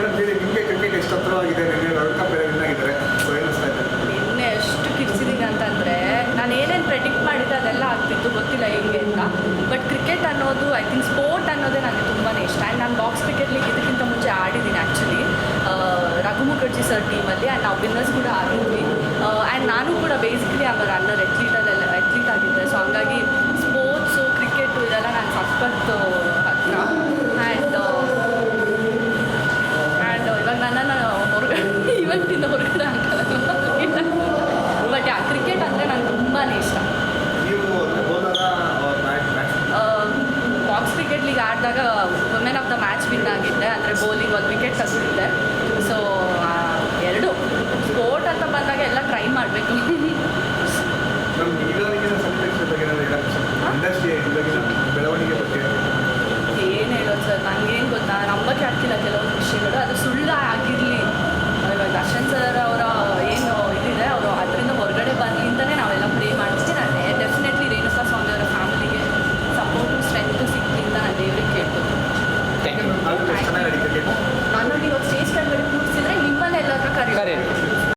Madam ನಿಮಗೆ ಎಷ್ಟು ಹತ್ರವಾಗಿದೆ? ಇದೆ ನಿನ್ನೆ ಎಷ್ಟು ಕಿರ್ಚಿದೀನಿ ಅಂತಂದರೆ, ನಾನು ಏನೇನು ಪ್ರೆಡಿಕ್ಟ್ ಮಾಡಿದ್ದೆ ಅದೆಲ್ಲ ಆಗ್ತಿತ್ತು, ಗೊತ್ತಿಲ್ಲ ಹೇಗೆ ಅಂತ. ಬಟ್ ಕ್ರಿಕೆಟ್ ಅನ್ನೋದು ಐ ಥಿಂಕ್ ಸ್ಪೋರ್ಟ್ ಅನ್ನೋದೇ ನನಗೆ ತುಂಬಾ ಇಷ್ಟ. ಆ್ಯಂಡ್ ನಾನು ಬಾಕ್ಸ್ ಕ್ರಿಕೆಟ್ ಲೀಗ್ ಇದಕ್ಕಿಂತ ಮುಂಚೆ ಆಡಿದ್ದೀನಿ ಆ್ಯಕ್ಚುಲಿ ರಘು ಮುಖರ್ಜಿ ಸರ್ ಟೀಮಲ್ಲಿ ಆ್ಯಂಡ್ ನಾವು ವಿನ್ನರ್ಸ್ ಕೂಡ ಆಗಿದ್ವಿ. ಆ್ಯಂಡ್ ನಾನು ಕೂಡ ಬೇಸಿಕಲಿ ಆಗ ರನ್ನರ್ ಎಥ್ಲೀಟಲ್ಲೆಲ್ಲ ಎಥ್ಲೀಟ್ ಆಗಿದ್ದೆ. ಸೊ ಹಂಗಾಗಿ ಸ್ಪೋರ್ಟ್ಸು ಕ್ರಿಕೆಟು ಇದೆಲ್ಲ ನಾನು ಸಖತ್ತು ಇವತ್ತಿಂದ ಹೊರಗಡೆ ಹಾಕಲ್ಲ ಬಟ್ ಕ್ರಿಕೆಟ್ ಅಂದರೆ ನಂಗೆ ತುಂಬಾ ಇಷ್ಟ. Box cricket league ಆಡಿದಾಗ women of the match win ಆಗಿದ್ದೆ. ಅಂದರೆ ಬೌಲಿಂಗ್ ಒಂದು ವಿಕೆಟ್ ತಗೊಂಡಿದ್ದೆ ಸೊ ಎರಡು ಸ್ಪೋರ್ಟ್ ಅಂತ ಬಂದಾಗ ಎಲ್ಲ ಟ್ರೈ ಮಾಡಬೇಕು. ಏನು ಹೇಳೋದು ಸರ್? ನನಗೇನು ಗೊತ್ತಾ? ನಂಬಕ್ಕೆ ಆಗ್ತಿಲ್ಲ ಕೆಲವೊಂದು ವಿಷಯಗಳು. ಅದು ಸುಳ್ಳು